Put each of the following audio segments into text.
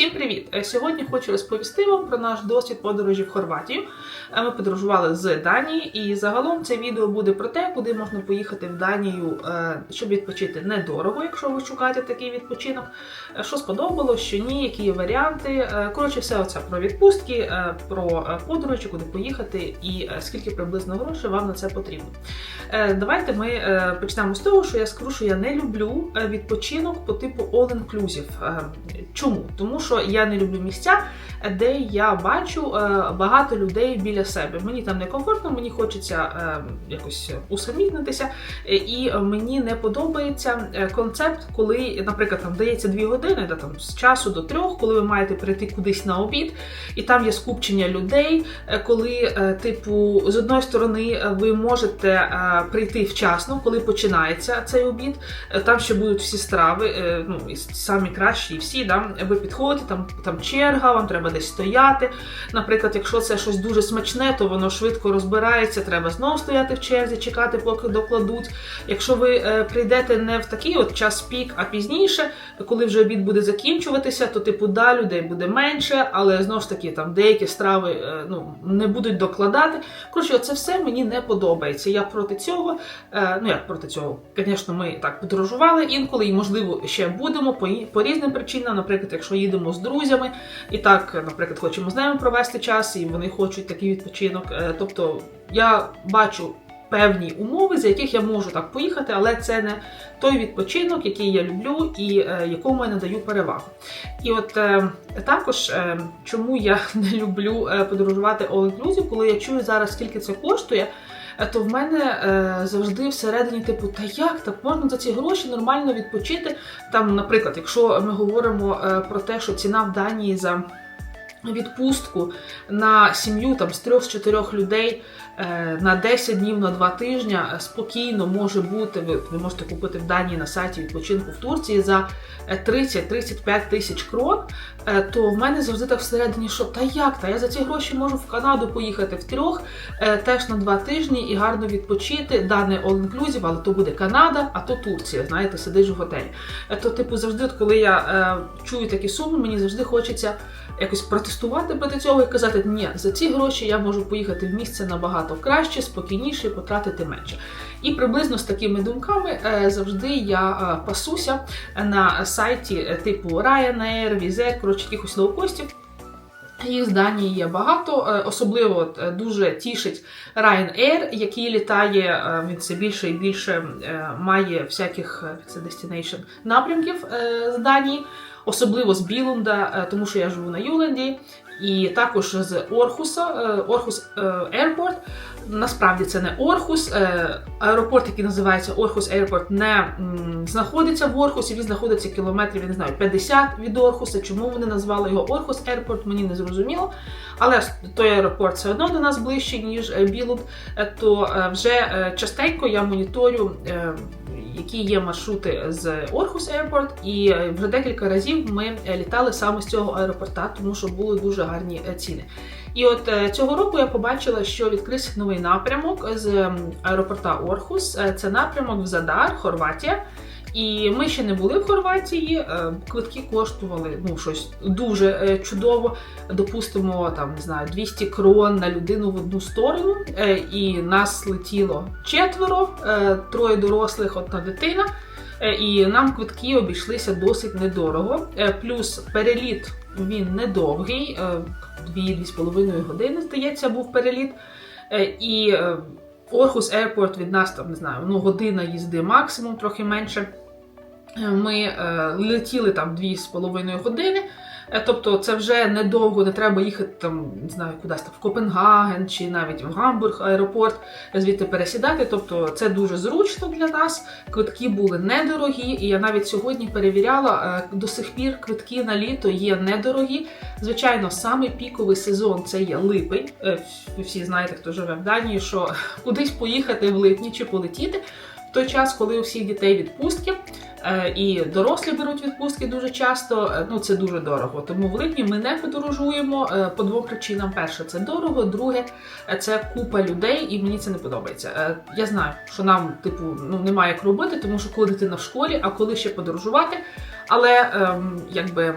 Всім привіт! Е, Сьогодні хочу розповісти вам про наш досвід подорожі в Хорватію. Е, Ми подорожували з Данії, і загалом це відео буде про те, куди можна поїхати в Данію, е, щоб відпочити недорого, якщо ви шукаєте такий відпочинок. Що сподобалось, що ні, які є варіанти. Коротше, все оце про відпустки, про подорожі, куди поїхати і скільки приблизно грошей вам на це потрібно. Давайте ми почнемо з того, що я скажу, що я не люблю відпочинок по типу all-inclusive. Чому? Тому що я не люблю місця, де я бачу е, багато людей біля себе. Мені там некомфортно, мені хочеться е, якось усамітнитися, е, і мені не подобається концепт, коли, наприклад, там дається дві години, да, там з часу до трьох, коли ви маєте прийти кудись на обід, і там є скупчення людей, коли, типу, з одної сторони ви можете прийти вчасно, коли починається цей обід. Там ще будуть всі страви, ну самі кращі, всі. Да? Ви підходите, там, там черга, вам треба десь стояти. Наприклад, якщо це щось дуже смачне, то воно швидко розбирається, треба знову стояти в черзі, чекати, поки докладуть. Якщо ви е, прийдете не в такий от час пік, а пізніше, коли вже обід буде закінчуватися, то типу да, людей буде менше, але знову ж таки там деякі страви е, ну, не будуть докладати. Коротше, це все мені не подобається. Я проти цього. Е, ну як проти цього? Звісно, ми так подорожували інколи, і можливо ще будемо по, по різним причинам. Наприклад, якщо їдемо з друзями, і так, наприклад, хочемо з ними провести час, і вони хочуть такий відпочинок. Е, тобто я бачу. Певні умови, за яких я можу так поїхати, але це не той відпочинок, який я люблю і е, якому я надаю перевагу. І от е, також, чому я не люблю подорожувати all inclusive, коли я чую зараз, скільки це коштує, то в мене е, завжди всередині, типу, та як так можна за ці гроші нормально відпочити? Там, наприклад, якщо ми говоримо е, про те, що ціна в Данії за відпустку на сім'ю там з трьох-чотирьох людей на 10 днів на 2 тижні е, спокійно може бути. Ви, ви можете купити в Данії на сайті відпочинку в Турції за е, 30-35 тисяч крон. е, То в мене завжди так всередині, що та як? Та я за ці гроші можу в Канаду поїхати в трьох, е, теж на два тижні і гарно відпочити. Да, не all inclusive, але то буде Канада, а то Турція. Знаєте, сидиш в готелі. Е, То, типу, завжди, от коли я е, чую такі суми, мені завжди хочеться якось протестувати проти цього і казати, ні, за ці гроші я можу поїхати в місце набагато краще, спокійніше потратити менше. І приблизно з такими думками е, завжди я е, пасуся на сайті е, типу Ryanair, Wizz, коротше, якихось лоукостів. Їх з Данії є багато, особливо дуже тішить Ryanair, який літає, він все більше і більше має всяких це destination напрямків з Данії, особливо з Білунда, е, тому що я живу на Юленді, і також з Орхуса, е, Орхус е, Airport. Насправді це не Орхус. е, Аеропорт, який називається Орхус Airport, не знаходиться в Орхусі, він знаходиться кілометрів, я не знаю, 50 від Орхуса. Чому вони назвали його Орхус Airport, мені не зрозуміло. Але той аеропорт все одно до нас ближчий, ніж Білунд. Е, То вже частенько я моніторю. Які є маршрути з Орхус Airport, і е, вже декілька разів ми е, літали саме з цього аеропорта, тому що були дуже гарні е, ціни. І от цього року я побачила, що відкрився новий напрямок з аеропорта Орхус. Це напрямок в Задар, Хорватія. І ми ще не були в Хорватії. е, Квитки коштували ну щось дуже е, чудово. Допустимо, там не знаю, 200 крон на людину в одну сторону. Е, І нас летіло четверо, троє дорослих, одна дитина. І нам квитки обійшлися досить недорого. Плюс переліт він недовгий, е, 2-2,5 години, здається, був переліт. І Орхус Airport від нас там не знаю, ну година їзди максимум, трохи менше. Ми е, летіли там 2,5 години. Е, Тобто це вже недовго, не треба їхати там, не знаю, кудись там в Копенгаген чи навіть в Гамбург аеропорт, звідти пересідати. Тобто це дуже зручно для нас. Квитки були недорогі, і я навіть сьогодні перевіряла, е, до сих пір квитки на літо є недорогі. Звичайно, саме піковий сезон це є липень. Ви всі знаєте, хто живе в Данії, що кудись поїхати в липні чи полетіти в той час, коли у всіх дітей відпустки. Е, І дорослі беруть відпустки дуже часто. е, Ну це дуже дорого. Тому в липні ми не подорожуємо е, по двом причинам: перше, це дорого. Друге, це купа людей, і мені це не подобається. Я знаю, що нам, типу, ну немає як робити, тому що коли дитина в школі, а коли ще подорожувати. Але ем, якби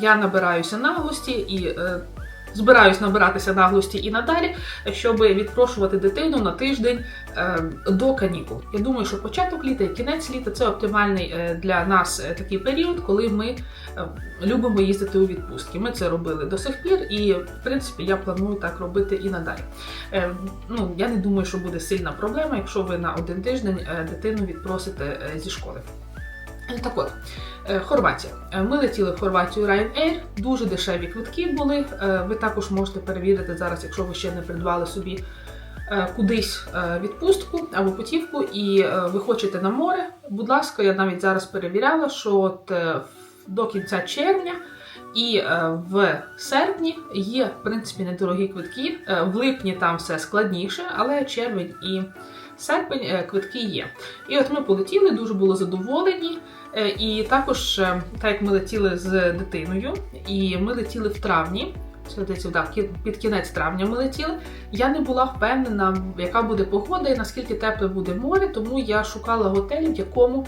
я набираюся наглості і е, збираюсь набиратися наглості і надалі, щоб відпрошувати дитину на тиждень е, до канікул. Я думаю, що початок літа і кінець літа це оптимальний е, для нас е, такий період, коли ми любимо їздити у відпустки. Ми це робили до сих пір, і в принципі я планую так робити і надалі. Ну я не думаю, що буде сильна проблема, якщо ви на один тиждень дитину відпросите зі школи. Так от, е, Хорватія. Е, Ми летіли в Хорватію Ryanair, дуже дешеві квитки були. Е, Ви також можете перевірити зараз, якщо ви ще не придбали собі кудись відпустку або путівку, і ви хочете на море. Будь ласка, я навіть зараз перевіряла, що от до кінця червня. І в серпні є, в принципі, недорогі квитки. В липні там все складніше, але червень і серпень е, квитки є. І от ми полетіли, дуже були задоволені. Е, І також, е, так як ми летіли з дитиною, і ми летіли в травні. Під кінець травня ми летіли. Я не була впевнена, яка буде погода і наскільки тепле буде море, тому я шукала готель, в якому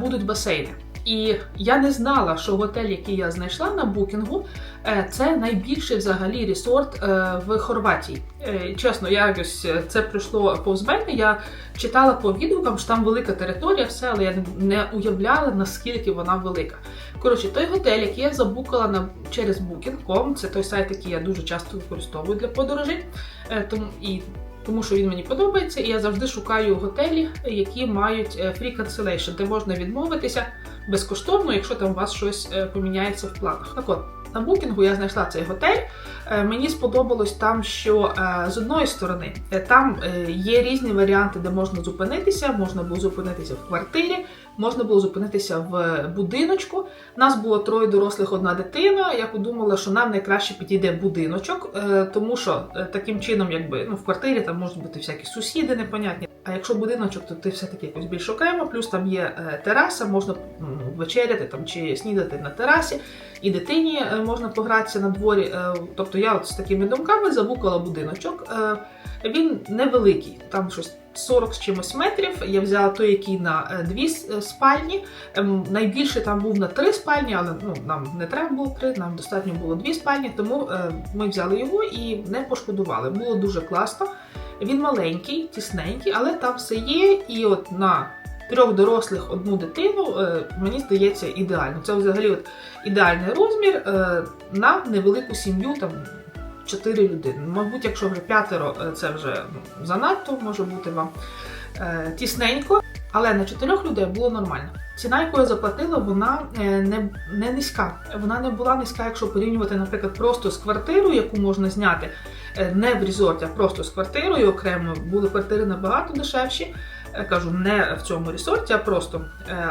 будуть басейни. І я не знала, що готель, який я знайшла на букінгу, е, це найбільший взагалі ресорт е, в Хорватії. Е, Чесно, я якось це пройшло повз мене. Я читала по відгукам, що там велика територія, все, але я не- уявляла, наскільки вона велика. Коротше, той готель, який я забукала на через Booking.com, це той сайт, який я дуже часто використовую для подорожей. Тому і тому що він мені подобається, і я завжди шукаю готелі, які мають free cancellation, де можна відмовитися безкоштовно, якщо там у вас щось е, поміняється в планах. Так от, на букінгу я знайшла цей готель. Е, Мені сподобалось там, що е, з одної сторони там є різні варіанти, де можна зупинитися. Можна було зупинитися в квартирі, можна було зупинитися в будиночку. Нас було троє дорослих, одна дитина. Я подумала, що нам найкраще підійде будиночок, е, тому що е, таким чином, якби ну в квартирі там можуть бути всякі сусіди непонятні. А якщо будиночок, то ти все-таки якось більш окремо, плюс там є е, тераса, можна вечеряти там чи снідати на терасі, і дитині можна погратися на дворі. Тобто я от з такими думками забукала будиночок. Він невеликий, там щось 40 з чимось метрів. Я взяла той, який на е, дві е, спальні. Ем, Найбільше там був на три спальні, але ну нам не треба було три, нам достатньо було дві спальні, тому е, ми взяли його і не пошкодували. Було дуже класно. Він маленький, тісненький, але там все є. І от на трьох дорослих одну дитину мені здається ідеально. Це взагалі от ідеальний розмір на невелику сім'ю. Там чотири людини. Мабуть, якщо вже п'ятеро, е, це вже ну, занадто може бути вам е, тісненько, але на чотирьох людей було нормально. Ціна, яку я заплатила, вона е, не, не низька. Вона не була низька, якщо порівнювати, наприклад, просто з квартирою, яку можна зняти не в резорті, а просто з квартирою окремо. Були квартири набагато дешевші. Кажу, не в цьому ресорті, а просто.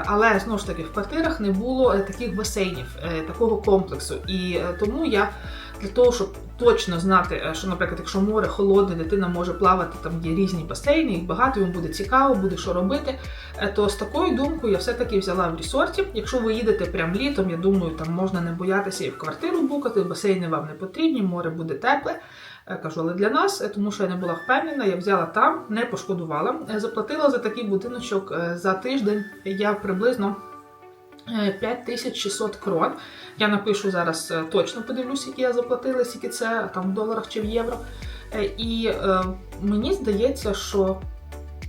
Але знову ж таки в квартирах не було таких басейнів, такого комплексу. І тому я для того, щоб точно знати, е, що, наприклад, якщо море холодне, дитина може плавати, там є різні басейни, їх багато, йому буде цікаво, буде що робити. Е, То з такою думкою я все-таки взяла в ресорті. Якщо ви їдете прям літом, я думаю, там можна не боятися і в квартиру букати, басейни вам не потрібні, море буде тепле. Е, Кажу, але для нас, тому що я не була впевнена, я взяла там, не пошкодувала. Заплатила за такий будиночок за тиждень. Я приблизно 5600 крон. Я напишу зараз е, точно подивлюсь, які я заплатила, скільки це там в доларах чи в євро. Е, І е, мені здається, що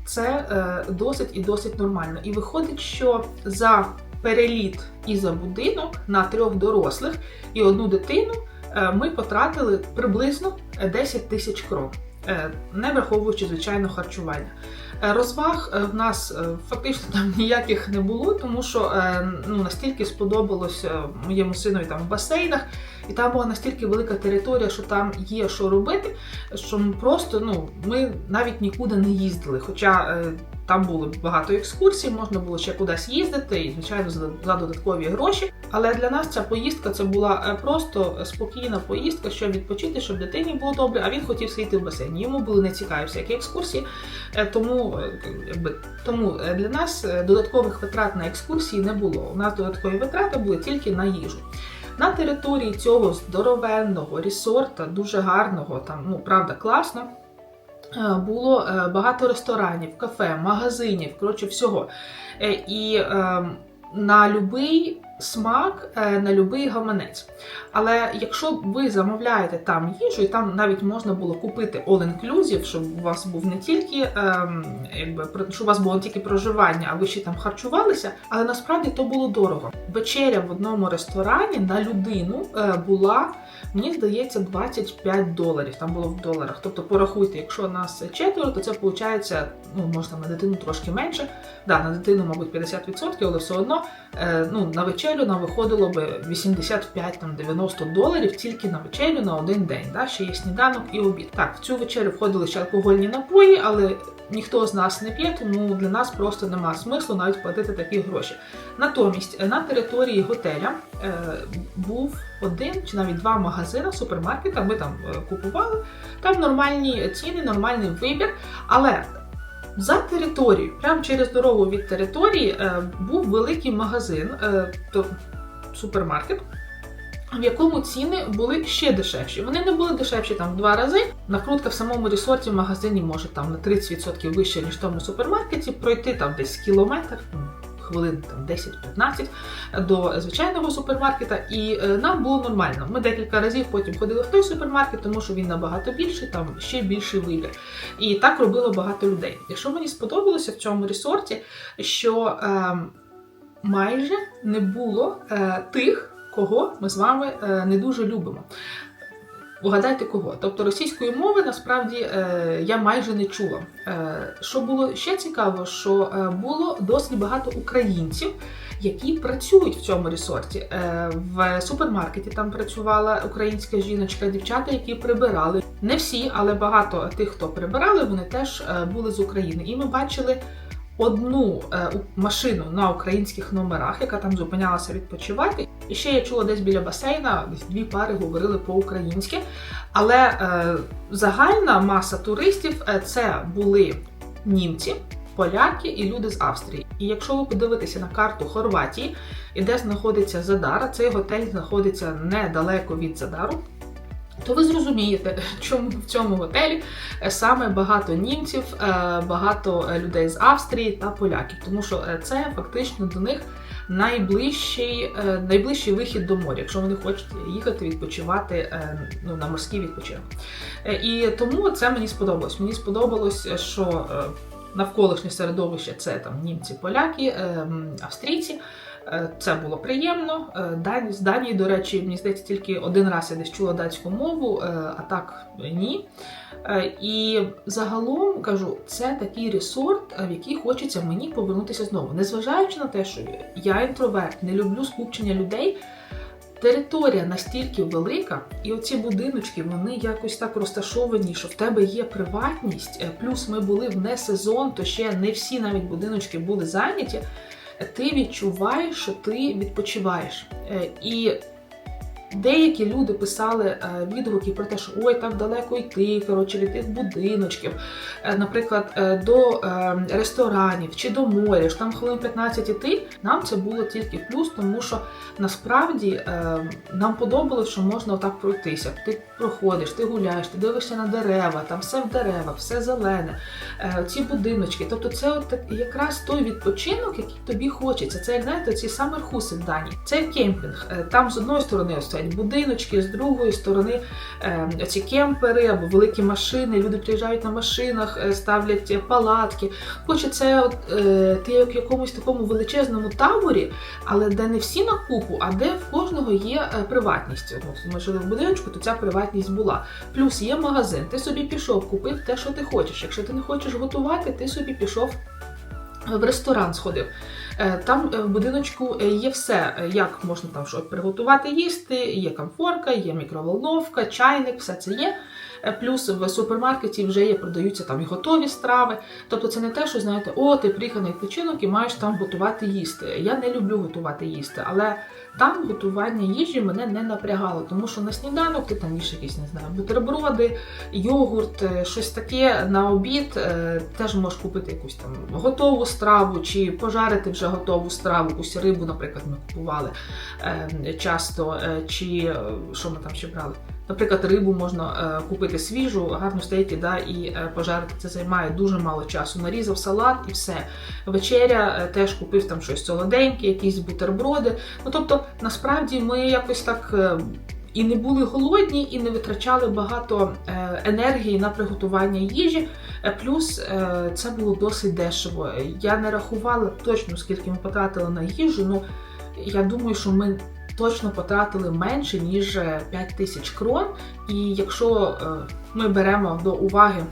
це е, досить і досить нормально. І виходить, що за переліт і за будинок на трьох дорослих і одну дитину е, ми потратили приблизно 10 тисяч крон, е, не враховуючи звичайно харчування. Е, Розваг е, в нас е, фактично там ніяких не було, тому що ну, настільки сподобалось моєму синові там в басейнах, і там була настільки велика територія, що там є що робити, що ми просто ну, ми навіть нікуди не їздили. Хоча е, там було багато екскурсій, можна було ще кудись їздити, і звичайно за, додаткові гроші. Але для нас ця поїздка це була е, просто спокійна поїздка, щоб відпочити, щоб дитині було добре. А він хотів сидіти в басейні. Йому були не цікаві всякі екскурсії. Е, Тому, якби, тому для нас додаткових витрат на екскурсії не було. У нас додаткові витрати були тільки на їжу. На території цього здоровенного ресорта, дуже гарного, там ну правда класно. е, Було е, багато ресторанів, кафе, магазинів, коротше, всього. Е, І е, на будь-який смак е, на будь-який гаманець. Але якщо ви замовляєте там їжу, і там навіть можна було купити all-inclusive, щоб у вас був не тільки ем, якби щоб у вас було не тільки проживання, а ви ще там харчувалися, але насправді то було дорого. Вечеря в одному ресторані на людину е, була, мені здається, 25 доларів. Там було в доларах. Тобто порахуйте, якщо нас четверо, то це виходить, ну можна на дитину трошки менше. Да, на дитину, мабуть, 50%, але все одно е, ну, на вечерю нам виходило би 85-90 доларів тільки на вечерю на один день. Да? Ще є сніданок і обід. Так, в цю вечерю входили ще алкогольні напої, але ніхто з нас не п'є, тому для нас просто немає смислу навіть платити такі гроші. Натомість е, на території готеля е, був один чи навіть два магазини супермаркета. Ми там е, купували. Там нормальні ціни, нормальний вибір. Але за територією, прямо через дорогу від території, е, був великий магазин, е, то супермаркет. В якому ціни були ще дешевші. Вони не були дешевші там в два рази. Накрутка в самому ресорті в магазині може там на 30% вище, ніж в тому супермаркеті, пройти там десь кілометр, ну, хвилин там 10-15 до звичайного супермаркета, і е, нам було нормально. Ми декілька разів потім ходили в той супермаркет, тому що він набагато більший, там ще більший вибір. І так робило багато людей. Якщо мені сподобалося в цьому ресорті, що е, майже не було е, тих, кого ми з вами е, не дуже любимо. Угадайте кого? Тобто російської мови насправді е, я майже не чула. Е, що було ще цікаво, що е, було досить багато українців, які працюють в цьому ресорті. В супермаркеті там працювала українська жіночка, дівчата, які прибирали. Не всі, але багато тих, хто прибирали, вони теж були з України. І ми бачили одну машину на українських номерах, яка там зупинялася відпочивати. І ще я чула десь біля басейна, десь дві пари говорили по-українськи. Але е, загальна маса туристів е, це були німці. Поляки і люди з Австрії. І якщо ви подивитеся на карту Хорватії, і де знаходиться Задара, цей готель знаходиться недалеко від Задару, то ви зрозумієте, чому в цьому готелі е, саме багато німців, е, багато людей з Австрії та поляків, тому що це фактично до них найближчий, е, найближчий вихід до моря, якщо вони хочуть їхати відпочивати е, ну, на морський відпочинок. Е, І тому це мені сподобалось. Мені сподобалось, що навколишнє середовище це там німці, поляки, е, австрійці. Е, Це було приємно. Е, Дані, з Данії, до речі, мені здається, тільки один раз я десь чула датську мову, е, а так ні. І загалом кажу, це такий ресорт, в який хочеться мені повернутися знову. Незважаючи на те, що я інтроверт, не люблю скупчення людей. Територія настільки велика, і оці будиночки вони якось так розташовані, що в тебе є приватність. Плюс ми були в не сезон, то ще не всі навіть будиночки були зайняті. Ти відчуваєш, що ти відпочиваєш. Е, І деякі люди писали е, відгуки про те, що ой, так далеко йти, коротше, від тих будиночків, Е, наприклад, е, до ресторанів чи до моря, що там хвилин 15 іти. Нам це було тільки плюс, тому що насправді нам подобалось, що можна отак пройтися. Ти проходиш, ти гуляєш, ти дивишся на дерева, там все в деревах, все зелене, ці будиночки. Тобто, це от якраз той відпочинок, який тобі хочеться. Це як знаєте, ці самерхуси в Данії. Це кемпінг. Там з одної сторони ось стоять будиночки, з другої сторони е, ці кемпери або великі машини. Люди приїжджають на машинах, е, ставлять палатки. Хоче це от, е, ти як в якомусь такому величезному таборі, але де не всі на купу, а де в кожного є е, приватність. Ми жили в будиночку, то ця приватність була. Плюс є магазин. Ти собі пішов, купив те, що ти хочеш. Якщо ти не хочеш готувати, ти собі пішов. В ресторан сходив. Е, Там е, в будиночку е, є все, як можна там щось приготувати їсти, є комфорка, є мікроволновка, чайник, все це є. Е, Плюс в супермаркеті вже є, продаються там і готові страви. Тобто це не те, що знаєте, о, ти приїхав на відпочинок і маєш там готувати їсти. Я не люблю готувати їсти, але там готування їжі мене не напрягало, тому що на сніданок ти там їш якісь, не знаю, бутерброди, йогурт, е, щось таке на обід. е, Теж можеш купити якусь там готову страву, чи пожарити вже готову страву, якусь рибу, наприклад, ми купували часто, чи що ми там ще брали. Наприклад, рибу можна е, купити свіжу, гарну стейки, да, і е, пожарити. Це займає дуже мало часу. Нарізав салат і все. Вечеря е, теж купив там щось солоденьке, якісь бутерброди. Ну тобто, насправді ми якось так. і не були голодні, і не витрачали багато енергії на приготування їжі. Плюс це було досить дешево. Я не рахувала точно, скільки ми потратили на їжу. Ну я думаю, що ми точно потратили менше ніж 5 тисяч крон. І якщо е, ми беремо до уваги.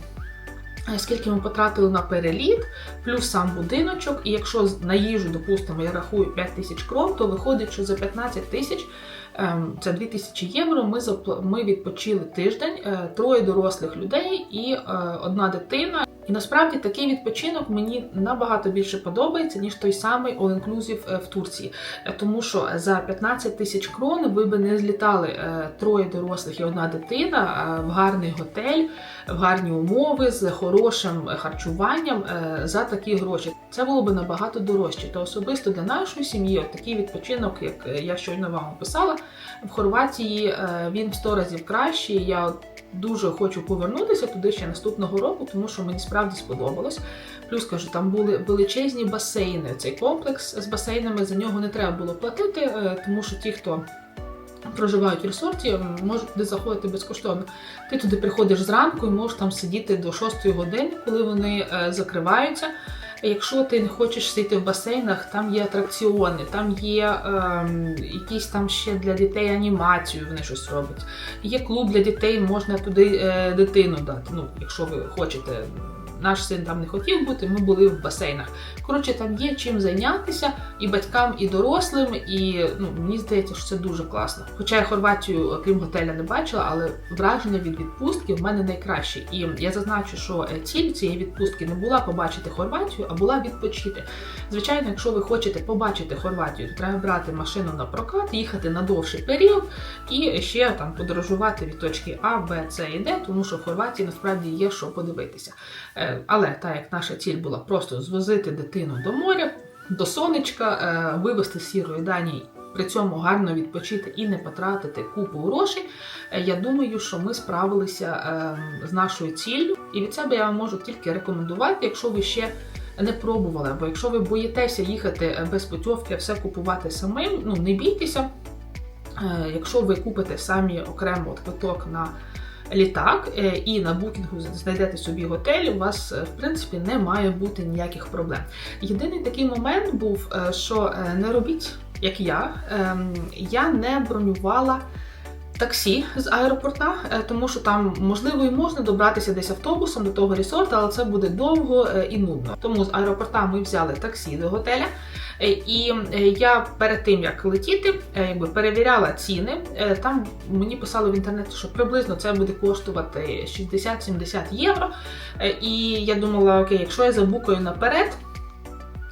е, Скільки ми потратили на переліт, плюс сам будиночок, і якщо на їжу, допустимо, я рахую 5 тисяч крон, то виходить, що за 15 тисяч ем, це 2 тисячі євро. Ми ми відпочили тиждень, е, троє дорослих людей і е, одна дитина. І насправді такий відпочинок мені набагато більше подобається, ніж той самий all-inclusive е, в Турції. Е, Тому що за 15 тисяч крон ви би не злітали е, троє дорослих і одна дитина в гарний готель, в гарні умови з хорошим харчуванням за такі гроші. Це було би набагато дорожче. То особисто для нашої сім'ї от такий відпочинок, як я щойно вам описала, в Хорватії він в 100 разів кращий. Я дуже хочу повернутися туди ще наступного року, тому що мені справді сподобалось. Плюс кажу, там були величезні басейни. Цей комплекс з басейнами за нього не треба було платити, е, тому що ті, хто проживають в ресорті, можуть туди заходити безкоштовно. Ти туди приходиш зранку і можеш там сидіти до 6 години, коли вони е, закриваються. Якщо ти не хочеш сидіти в басейнах, там є атракціони, там є ем, якісь там ще для дітей анімацію, вони щось роблять. Є клуб для дітей, можна туди е, дитину дати. Ну, якщо ви хочете. Наш син там не хотів бути, ми були в басейнах. Коротше, там є чим зайнятися і батькам, і дорослим, і ну, мені здається, що це дуже класно. Хоча я Хорватію, крім готеля, не бачила, але враження від відпустки в мене найкраще. І я зазначу, що е, ціль цієї відпустки не була побачити Хорватію, а була відпочити. Звичайно, якщо ви хочете побачити Хорватію, то треба брати машину на прокат, їхати на довший період і ще там подорожувати від точки А, Б, С і Д, тому що в Хорватії насправді є що подивитися. Але так як наша ціль була просто звозити дитину до моря, до сонечка, е, вивезти з сірої дані, при цьому гарно відпочити і не потратити купу грошей. е, Я думаю, що ми справилися е, з нашою ціллю. І від себе я вам можу тільки рекомендувати, якщо ви ще не пробували, або якщо ви боїтеся їхати без путівки, все купувати самим, ну не бійтеся. Якщо ви купите самі окремо квиток на літак е, і на букінгу знайдете собі готель, у вас е, в принципі не має бути ніяких проблем. Єдиний такий момент був, е, що не робіть, як я, Ем, я не бронювала. Таксі з аеропорта, е, тому що там можливо і можна добратися десь автобусом до того ресорту, але це буде довго е, і нудно. Тому з аеропорта ми взяли таксі до готеля. Е, І я перед тим як летіти, якби перевіряла ціни. Там мені писали в інтернеті, що приблизно це буде коштувати 60-70 євро. І я думала, окей, якщо я забукаю наперед.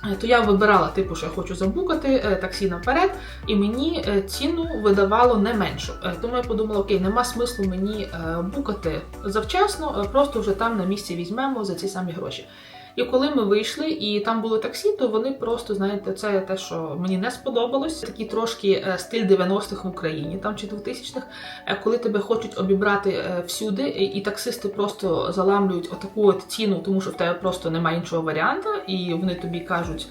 Е, То я вибирала, типу, що я хочу забукати е, таксі наперед, і мені е, ціну видавало не меншу. Тому я подумала, окей, нема смислу мені букати завчасно, просто вже там на місці візьмемо за ці самі гроші. І коли ми вийшли, і там було таксі, то вони просто, знаєте, це те, що мені не сподобалось. Такий трошки е, стиль 90-х в Україні, там чи 2000-х, е, коли тебе хочуть обібрати е, всюди, і таксисти просто заламлюють отаку от ціну, тому що в тебе просто немає іншого варіанту, і вони тобі кажуть,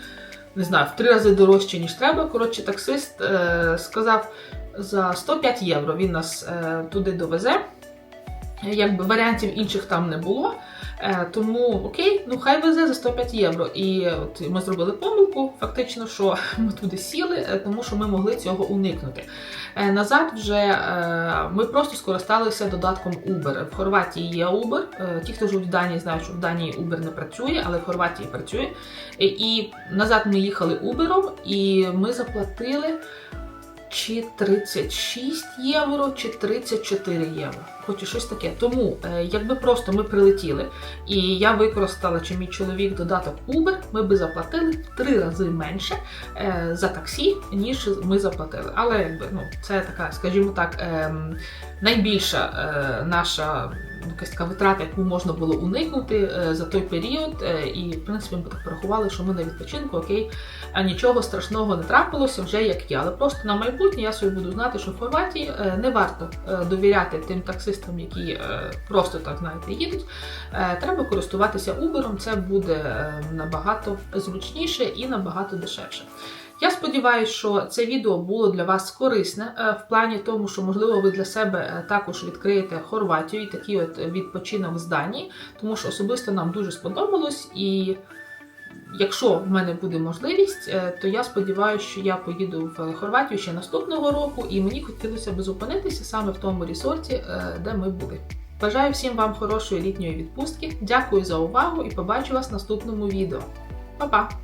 не знаю, в три рази дорожче, ніж треба. Коротше, таксист е, сказав за 105 євро він нас е, туди довезе. Якби варіантів інших там не було. Е, тому окей, ну хай везе за 105 євро. І от ми зробили помилку, фактично, що ми туди сіли, е, тому що ми могли цього уникнути. Е, назад вже е, ми просто скористалися додатком Uber. В Хорватії є Uber. Е, ті, хто живуть в Данії, знають, що в Данії Uber не працює, але в Хорватії працює. Е, і назад ми їхали Uber, і ми заплатили. Чи 36 євро, чи 34 євро. Хоче щось таке. Тому, е, якби просто ми прилетіли, і я використала чи мій чоловік додаток Uber, ми би заплатили в три рази менше е, за таксі, ніж ми заплатили. Але якби ну це така, скажімо так, ем, найбільша е, наша ну, якась така витрата, яку можна було уникнути за той період. І в принципі ми так порахували, що ми на відпочинку, окей, а нічого страшного не трапилося вже як є. Але просто на майбутнє я собі буду знати, що в Хорватії не варто довіряти тим таксистам, які е, просто так знаєте їдуть. Е, Треба користуватися Uber, це буде е, набагато зручніше і набагато дешевше. Я сподіваюся, що це відео було для вас корисне в плані тому, що можливо ви для себе також відкриєте Хорватію і такий от відпочинок з Данії, тому що особисто нам дуже сподобалось і. Якщо в мене буде можливість, е, то я сподіваюся, що я поїду в Хорватію ще наступного року, і мені хотілося б зупинитися саме в тому ресорті, е, де ми були. Бажаю всім вам хорошої літньої відпустки. Дякую за увагу і побачу вас в наступному відео. Па-па!